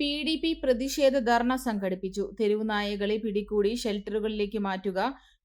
P D P പ്രതിഷേധ ധർണ സംഘടിപ്പിച്ചു. തെരുവുനായകളെ പിടികൂടി ഷെൽട്ടറുകളിലേക്ക് മാറ്റുക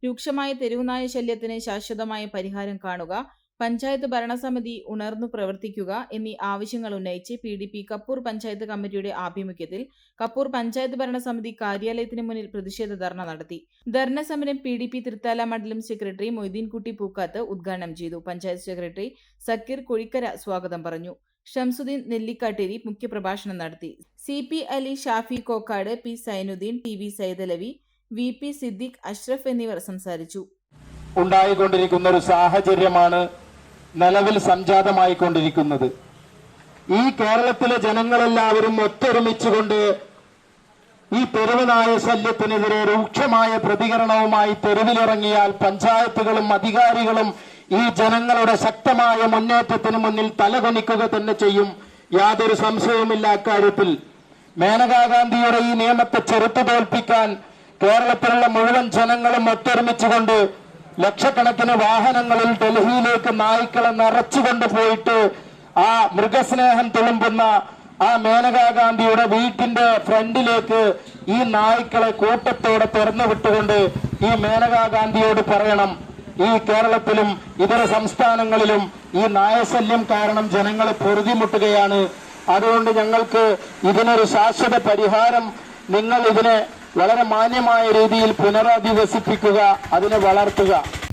രൂക്ഷമായ തെരുവുനായ ശല്യത്തിന് ശാശ്വതമായ പരിഹാരം കാണുക പഞ്ചായത്ത് ഭരണസമിതി ഉണർന്നു പ്രവർത്തിക്കുക എന്നീ ആവശ്യങ്ങൾ ഉന്നയിച്ച് P D P Kappur panchayat കമ്മിറ്റിയുടെ ആഭിമുഖ്യത്തിൽ കപ്പൂർ പഞ്ചായത്ത് ഭരണസമിതി കാര്യാലയത്തിന് മുന്നിൽ പ്രതിഷേധ ധർണ നടത്തി. ധർണ സമരം പി ഡി പി തൃത്താല മണ്ഡലം സെക്രട്ടറി മൊയ്തീൻകുട്ടി പൂക്കാത്ത് ഉദ്ഘാടനം ചെയ്തു. പഞ്ചായത്ത് സെക്രട്ടറി സക്കീർ കുഴിക്കര സ്വാഗതം പറഞ്ഞു. ഷംസുദ്ദീൻ നെല്ലിക്കാട്ടേരി മുഖ്യപ്രഭാഷണം നടത്തി. C P Ali Shafi Kokkad P Sainuddin T V Saidalavi V P Siddique Ashraf എന്നിവർ സംസാരിച്ചു. ഉണ്ടായിക്കൊണ്ടിരിക്കുന്ന ഒരു സാഹചര്യമാണ് നിലവിൽ സംജാതമായിക്കൊണ്ടിരിക്കുന്നത്. ഈ കേരളത്തിലെ ജനങ്ങളെല്ലാവരും ഒത്തൊരുമിച്ചുകൊണ്ട് ഈ തെരുവനായ ശല്യത്തിനെതിരെ രൂക്ഷമായ പ്രതികരണവുമായി തെരുവിലിറങ്ങിയാൽ പഞ്ചായത്തുകളും അധികാരികളും ഈ ജനങ്ങളുടെ ശക്തമായ മുന്നേറ്റത്തിന് മുന്നിൽ തലകുനിക്കുക തന്നെ ചെയ്യും. യാതൊരു സംശയവുമില്ല അക്കാര്യത്തിൽ. മേനകാ ഗാന്ധിയുടെ ഈ നിയമത്തെ ചെറുത്തു തോൽപ്പിക്കാൻ കേരളത്തിലുള്ള മുഴുവൻ ജനങ്ങളും ഒത്തൊരുമിച്ചുകൊണ്ട് ലക്ഷക്കണക്കിന് വാഹനങ്ങളിൽ ഡൽഹിയിലേക്ക് നായ്ക്കളെ നിറച്ചുകൊണ്ട് പോയിട്ട് ആ മൃഗസ്നേഹം തുളുമ്പുന്ന ആ മേനകാ ഗാന്ധിയുടെ വീട്ടിന്റെ ഫ്രണ്ടിലേക്ക് ഈ നായ്ക്കളെ കൂട്ടത്തോടെ തുറന്നു വിട്ടുകൊണ്ട് ഈ മേനകാ ഗാന്ധിയോട് പറയണം. ഈ കേരളത്തിലും ഇതര സംസ്ഥാനങ്ങളിലും ഈ നായശല്യം കാരണം ജനങ്ങൾ പൊറുതിമുട്ടുകയാണ്. അതുകൊണ്ട് ഞങ്ങൾക്ക് ഇതിനൊരു ശാശ്വത പരിഹാരം നിങ്ങൾ ഇതിനെ വളരെ മാന്യമായ രീതിയിൽ പുനരധിവസിപ്പിക്കുക അതിനെ വളർത്തുക.